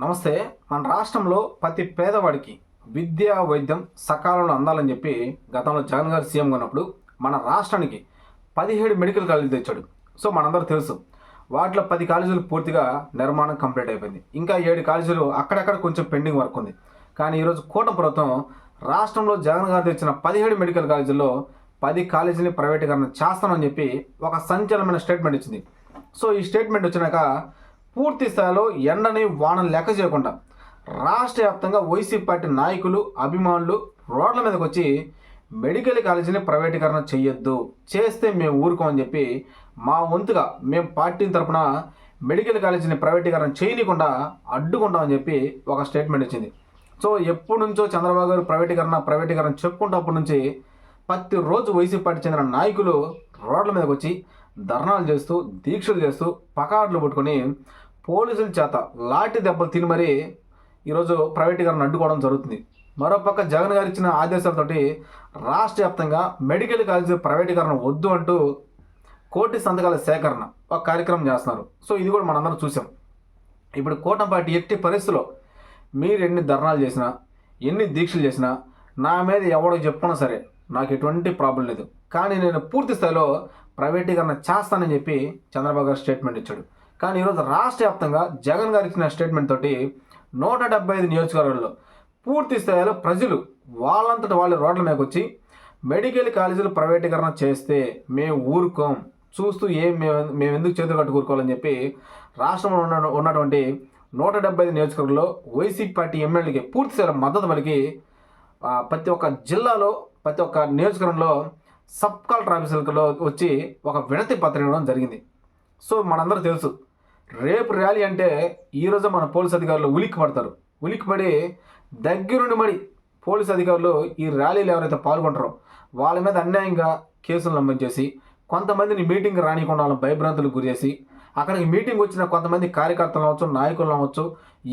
నమస్తే మన రాష్ట్రంలో ప్రతి పేదవాడికి విద్య వైద్యం సకాలంలో అందాలని చెప్పి గతంలో జగన్ గారు సీఎం ఉన్నప్పుడు మన రాష్ట్రానికి పదిహేడు మెడికల్ కాలేజీలు తెచ్చాడు. సో మనందరూ తెలుసు వాటిలో పది కాలేజీలు పూర్తిగా నిర్మాణం కంప్లీట్ అయిపోయింది. ఇంకా ఏడు కాలేజీలు అక్కడక్కడ కొంచెం పెండింగ్ వర్క్ ఉంది. కానీ ఈరోజు కూటమి ప్రభుత్వం రాష్ట్రంలో జగన్ గారు తెచ్చిన పదిహేడు మెడికల్ కాలేజీల్లో పది కాలేజీని ప్రైవేటీకరణ చేస్తానని చెప్పి ఒక సంచలనమైన స్టేట్మెంట్ ఇచ్చింది. సో ఈ స్టేట్మెంట్ వచ్చినాక పూర్తి స్థాయిలో ఎండని వానని లెక్క చేయకుండా రాష్ట్ర వ్యాప్తంగా వైసీపీ పార్టీ నాయకులు అభిమానులు రోడ్ల మీదకి వచ్చి మెడికల్ కాలేజీని ప్రైవేటీకరణ చేయొద్దు చేస్తే మేము ఊరుకోమని చెప్పి మా వంతుగా మేము పార్టీ తరఫున మెడికల్ కాలేజీని ప్రైవేటీకరణ చేయనీయకుండా అడ్డుకుంటామని చెప్పి ఒక స్టేట్మెంట్ ఇచ్చింది. సో ఎప్పటి నుంచో చంద్రబాబు గారు ప్రైవేటీకరణ ప్రైవేటీకరణ చెప్పుకుంటప్పటి నుంచి ప్రతిరోజు వైసీపీ పార్టీ చెందిన నాయకులు రోడ్ల మీదకి వచ్చి ధర్నాలు చేస్తూ దీక్షలు చేస్తూ పకాడ్లు పట్టుకొని పోలీసుల చేత లాఠీ దెబ్బలు తిని మరీ ఈరోజు ప్రైవేటీకరణ అడ్డుకోవడం జరుగుతుంది. మరోపక్క జగన్ గారు ఇచ్చిన ఆదేశాలతోటి రాష్ట్ర వ్యాప్తంగా మెడికల్ కాలేజీ ప్రైవేటీకరణ వద్దు అంటూ కోటి సంతకాల సేకరణ ఒక కార్యక్రమం చేస్తున్నారు. సో ఇది కూడా మనందరం చూసాం. ఇప్పుడు కూటంపాటి ఎట్టి పరిస్థితుల్లో మీరు ఎన్ని ధర్నాలు చేసినా ఎన్ని దీక్షలు చేసినా నా మీద ఎవడో చెప్పుకున్నా సరే నాకు ఎటువంటి ప్రాబ్లం లేదు. కానీ నేను పూర్తి స్థాయిలో ప్రైవేటీకరణ చేస్తానని చెప్పి చంద్రబాబు గారు స్టేట్మెంట్ ఇచ్చాడు. కానీ ఈరోజు రాష్ట్ర వ్యాప్తంగా జగన్ గారు ఇచ్చిన స్టేట్మెంట్ తోటి నూట డెబ్బై ఐదు నియోజకవర్గాల్లో పూర్తి స్థాయిలో ప్రజలు వాళ్ళంతట వాళ్ళ రోడ్ల మీదకి వచ్చి మెడికల్ కాలేజీలు ప్రైవేటీకరణ చేస్తే మేము ఊరుకోం చూస్తూ ఏం మేము మేము ఎందుకు చేతులు కట్టుకూరుకోవాలని చెప్పి రాష్ట్రంలో ఉన్న ఉన్నటువంటి నూట డెబ్బై ఐదు నియోజకవర్గంలో వైసీపీ పార్టీ ఎమ్మెల్యేకి పూర్తి స్థాయిలో మద్దతు పలికి ప్రతి ఒక్క జిల్లాలో ప్రతి ఒక్క నియోజకవర్గంలో సబ్ కలెక్టర్ ఆఫీసులలో వచ్చి ఒక వినతి పత్రం ఇవ్వడం జరిగింది. సో మనందరూ తెలుసు రేపు ర్యాలీ అంటే ఈరోజు మన పోలీస్ అధికారులు ఉలిక్కి పడతారు. ఉలిక్కి పడి దగ్గరుండి మరి పోలీస్ అధికారులు ఈ ర్యాలీలో ఎవరైతే పాల్గొంటారో వాళ్ళ మీద అన్యాయంగా కేసులు నమోదు కొంతమందిని మీటింగ్ రానికుండా వాళ్ళని భయభ్రాంతులకు గురిచేసి అక్కడికి మీటింగ్ వచ్చిన కొంతమంది కార్యకర్తలు అవ్వచ్చు నాయకులు అవ్వచ్చు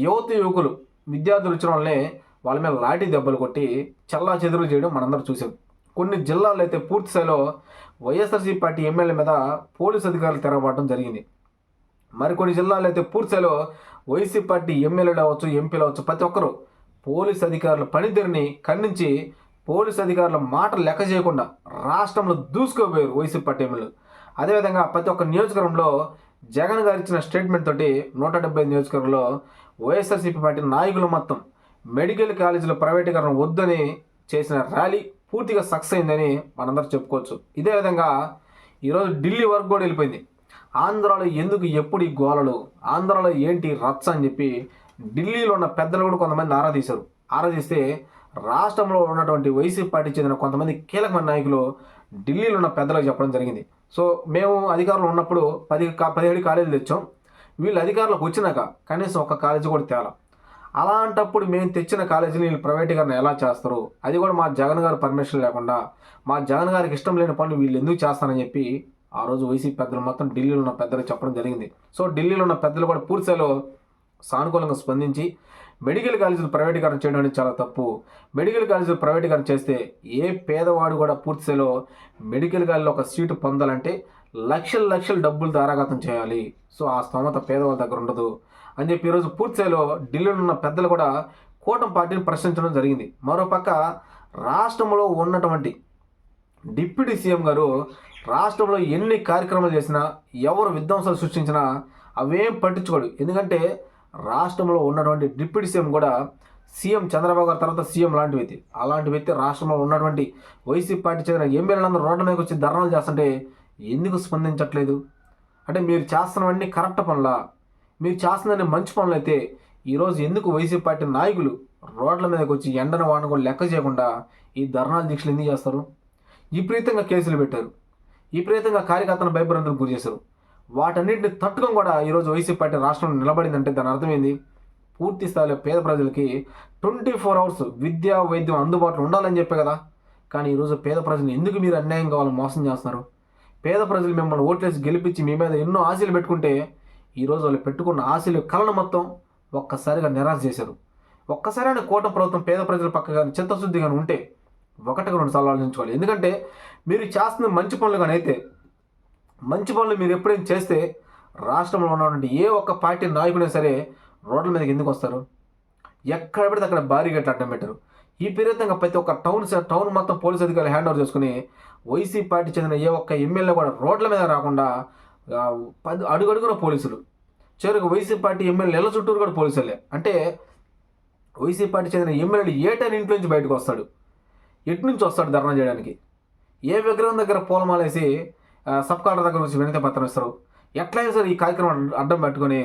యువత యువకులు విద్యార్థులు వచ్చిన వాళ్ళని వాళ్ళ మీద లాఠీ దెబ్బలు కొట్టి చల్లా చెదురు చేయడం మనందరూ చూసాం. కొన్ని జిల్లాల్లో అయితే పూర్తి స్థాయిలో వైఎస్ఆర్సీ పార్టీ ఎమ్మెల్యే మీద పోలీసు అధికారులు తెరవడం జరిగింది. మరికొన్ని జిల్లాల్లో అయితే పూర్తి స్థాయిలో వైసీపీ పార్టీ ఎమ్మెల్యేలు అవ్వచ్చు ఎంపీలు అవ్వచ్చు ప్రతి ఒక్కరూ పోలీస్ అధికారుల పనితీరుని ఖండించి పోలీస్ అధికారుల మాటలు లెక్క చేయకుండా రాష్ట్రంలో దూసుకోపోయారు వైసీపీ పార్టీ ఎమ్మెల్యేలు అదేవిధంగా ప్రతి ఒక్క నియోజకవర్గంలో జగన్ గారు ఇచ్చిన స్టేట్మెంట్ తోటి నూట డెబ్బై ఐదు నియోజకవర్గంలో వైఎస్ఆర్సీపీ పార్టీ నాయకులు మొత్తం మెడికల్ కాలేజీల ప్రైవేటీకరణ వద్దని చేసిన ర్యాలీ పూర్తిగా సక్సెస్ అయిందని మనందరూ చెప్పుకోవచ్చు. ఇదే విధంగా ఈరోజు ఢిల్లీ వరకు కూడా వెళ్ళిపోయింది. ఆంధ్రాలో ఎందుకు ఎప్పుడు ఈ గోలలు? ఆంధ్రాలో ఏంటి రచ్చ అని చెప్పి ఢిల్లీలో ఉన్న పెద్దలు కూడా కొంతమంది ఆరా తీశారు. ఆరా తీస్తే రాష్ట్రంలో ఉన్నటువంటి వైసీపీ పార్టీ చెందిన కొంతమంది కీలకమైన నాయకులు ఢిల్లీలో ఉన్న పెద్దలకు చెప్పడం జరిగింది. సో మేము అధికారంలో ఉన్నప్పుడు పది పదిహేడు కాలేజీలు తెచ్చాం. వీళ్ళు అధికారులకు వచ్చినాక కనీసం ఒక కాలేజీ కూడా తేలా. అలాంటప్పుడు మేము తెచ్చిన కాలేజీని వీళ్ళు ప్రైవేటీకరణ ఎలా చేస్తారు? అది కూడా మా జగన్ గారు పర్మిషన్ లేకుండా మా జగన్ గారికి ఇష్టం లేని పనులు వీళ్ళు ఎందుకు చేస్తారని చెప్పి ఆ రోజు వైసీపీ పెద్దలు మొత్తం ఢిల్లీలో ఉన్న పెద్దలు చెప్పడం జరిగింది. సో ఢిల్లీలో ఉన్న పెద్దలు కూడా పూర్తిలో సానుకూలంగా స్పందించి మెడికల్ కాలేజీలు ప్రైవేటీకరణ చేయడం అనేది చాలా తప్పు. మెడికల్ కాలేజీలు ప్రైవేటీకరణ చేస్తే ఏ పేదవాడు కూడా పూర్తిలో మెడికల్ కాలేజీలో ఒక సీటు పొందాలంటే లక్షల లక్షల డబ్బులు దారాఘాతం చేయాలి. సో ఆ స్తోమత పేదవాళ్ళ దగ్గర ఉండదు. అని చెప్పి ఈరోజు పూర్తిస్థాయిలో ఢిల్లీలో ఉన్న పెద్దలు కూడా కూటమి పార్టీని ప్రశ్నించడం జరిగింది. మరోపక్క రాష్ట్రంలో ఉన్నటువంటి డిప్యూటీ సీఎం గారు రాష్ట్రంలో ఎన్ని కార్యక్రమాలు చేసినా ఎవరు విధ్వంసాలు సృష్టించినా అవేం పట్టించుకోడు. ఎందుకంటే రాష్ట్రంలో ఉన్నటువంటి డిప్యూటీ సీఎం కూడా సీఎం చంద్రబాబు గారి తర్వాత సీఎం లాంటి వ్యక్తి. అలాంటి వ్యక్తి రాష్ట్రంలో ఉన్నటువంటి వైసీపీ పార్టీ చెందిన ఎమ్మెల్యేలందరూ రోడ్ల మీదకి వచ్చి ధర్నాలు చేస్తుంటే ఎందుకు స్పందించట్లేదు? అంటే మీరు చేస్తున్నవన్నీ కరెక్ట్ పనులా? మీరు చేస్తున్న మంచి పనులు అయితే ఈరోజు ఎందుకు వైసీపీ పార్టీ నాయకులు రోడ్ల మీదకి వచ్చి ఎండను వాడను కూడా లెక్క చేయకుండా ఈ ధర్నాలు దీక్షలు ఎందుకు చేస్తారు? విపరీతంగా కేసులు పెట్టారు. విపరీతంగా కార్యకర్తలను భయభ్రాంతులకు గురి చేశారు. వాటన్నిటిని తట్టుకొని కూడా ఈరోజు వైసీపీ పార్టీ రాష్ట్రంలో నిలబడిందంటే దాని అర్థమైంది పూర్తి స్థాయిలో పేద ప్రజలకి ట్వంటీ ఫోర్ అవర్స్ విద్య వైద్యం అందుబాటులో ఉండాలని చెప్పే కదా. కానీ ఈరోజు పేద ప్రజలు ఎందుకు మీరు అన్యాయం కావాలని మోసం చేస్తున్నారు? పేద ప్రజలు మిమ్మల్ని ఓట్లేసి గెలిపించి మీ మీద ఎన్నో ఆశలు పెట్టుకుంటే ఈరోజు వాళ్ళు పెట్టుకున్న ఆశలు కళను మొత్తం ఒక్కసారిగా నిరాశ చేశారు. ఒక్కసారైనా కూటమి ప్రభుత్వం పేద ప్రజల పక్కగా చిత్తశుద్ధిగా ఉంటే ఒకటిగా రెండు సార్లు ఆలోచించుకోవాలి. ఎందుకంటే మీరు చేస్తున్న మంచి పనులు కానీ అయితే మంచి పనులు మీరు ఎప్పుడైనా చేస్తే రాష్ట్రంలో ఉన్నటువంటి ఏ ఒక్క పార్టీ నాయకుడైనా సరే రోడ్ల మీదకి ఎందుకు వస్తారు? ఎక్కడ పడితే అక్కడ భారీ గట్లు అడ్డం పెట్టారు. ఈ విధంగా ప్రతి ఒక్క టౌన్ టౌన్ మొత్తం పోలీస్ అధికారులు హ్యాండ్ ఓవర్ చేసుకుని వైసీ పార్టీ చెందిన ఏ ఒక్క ఎమ్మెల్యే కూడా రోడ్ల మీద రాకుండా పది అడుగడుగున పోలీసులు. చివరికి వైసీ పార్టీ ఎమ్మెల్యే నెల చుట్టూరు కూడా పోలీసులే. అంటే వైసీపీ పార్టీ చెందిన ఎమ్మెల్యేలు ఏటైనా ఇంట్లో నుంచి బయటకు వస్తాడు. ఎటు నుంచి వస్తాడు ధర్నా చేయడానికి? ఏ విగ్రహం దగ్గర పూలమాలేసి సబ్ కలెక్టర్ దగ్గర నుంచి వినతి పత్రం ఇస్తారు? ఎట్లయినా సరే ఈ కార్యక్రమం అడ్డం పెట్టుకొని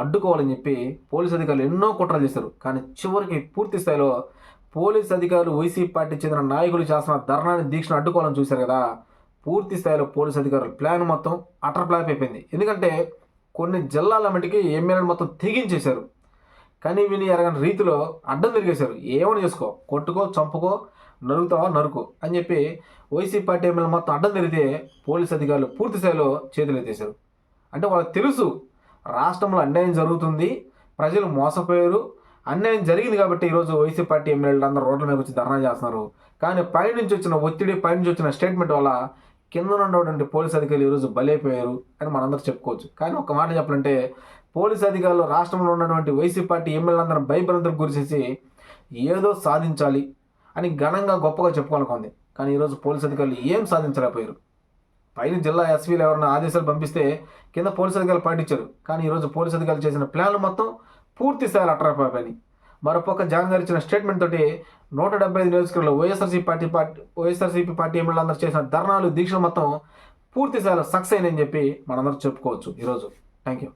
అడ్డుకోవాలని చెప్పి పోలీస్ అధికారులు ఎన్నో కుట్రలు చేస్తారు కానీ చివరికి పూర్తి స్థాయిలో పోలీస్ అధికారులు వైసీ పార్టీ చెందిన నాయకులు చేస్తున్న ధర్నాన్ని దీక్షను అడ్డుకోవాలని చూశారు కదా. పూర్తి స్థాయిలో పోలీస్ అధికారులు ప్లాన్ మొత్తం అటర్ ప్లాన్ అయిపోయింది. ఎందుకంటే కొన్ని జిల్లాల మటుకి ఎమ్మెల్యేలు మొత్తం తెగించేశారు. కానీ విని ఎరగని రీతిలో అడ్డం తిరిగేశారు. ఏమని చేసుకో? కొట్టుకో చంపుకో నరుకుతావా? నరుకు అని చెప్పి వైసీ పార్టీ ఎమ్మెల్యే మొత్తం అడ్డం తిరిగితే పోలీస్ అధికారులు పూర్తి స్థాయిలో చేతులు ఎత్తేశారు. అంటే వాళ్ళకి తెలుసు రాష్ట్రంలో అన్యాయం జరుగుతుంది ప్రజలు మోసపోయారు అన్యాయం జరిగింది కాబట్టి ఈరోజు వైసీ పార్టీ ఎమ్మెల్యేలు అందరూ రోడ్ల మీద వచ్చి ధర్నా చేస్తున్నారు. కానీ పైనుంచి వచ్చిన ఒత్తిడి పైనుంచి వచ్చిన స్టేట్మెంట్ వల్ల కింద ఉన్నటువంటి పోలీస్ అధికారులు ఈరోజు బలైపోయారు అని మనందరూ చెప్పుకోవచ్చు. కానీ ఒక మాట చెప్పాలంటే పోలీస్ అధికారులు రాష్ట్రంలో ఉన్నటువంటి వైసీ పార్టీ ఎమ్మెల్యేలందరూ భయభ్రాంతులకు గురిచేసి ఏదో సాధించాలి అని ఘనంగా గొప్పగా చెప్పుకోవాలనుకుంది. కానీ ఈరోజు పోలీస్ అధికారులు ఏం సాధించలేకపోయారు. పైన జిల్లా ఎస్పీలు ఎవరైనా ఆదేశాలు పంపిస్తే కింద పోలీస్ అధికారులు పాటించారు. కానీ ఈరోజు పోలీస్ అధికారులు చేసిన ప్లాన్లు మొత్తం పూర్తి స్థాయిలో అట్రాపోయినాయి మరోపక్క జగన్ గారు ఇచ్చిన స్టేట్మెంట్ తోటి నూట డెబ్బై ఐదు నియోజకవర్గాలు YSRCP party party YSRCP party ఎమ్మెల్యేలు అందరూ చేసిన ధర్నాలు దీక్షలు మొత్తం పూర్తి స్థాయిలో సక్సెస్ అయినని చెప్పి మనందరూ చెప్పుకోవచ్చు. ఈరోజు. Thank you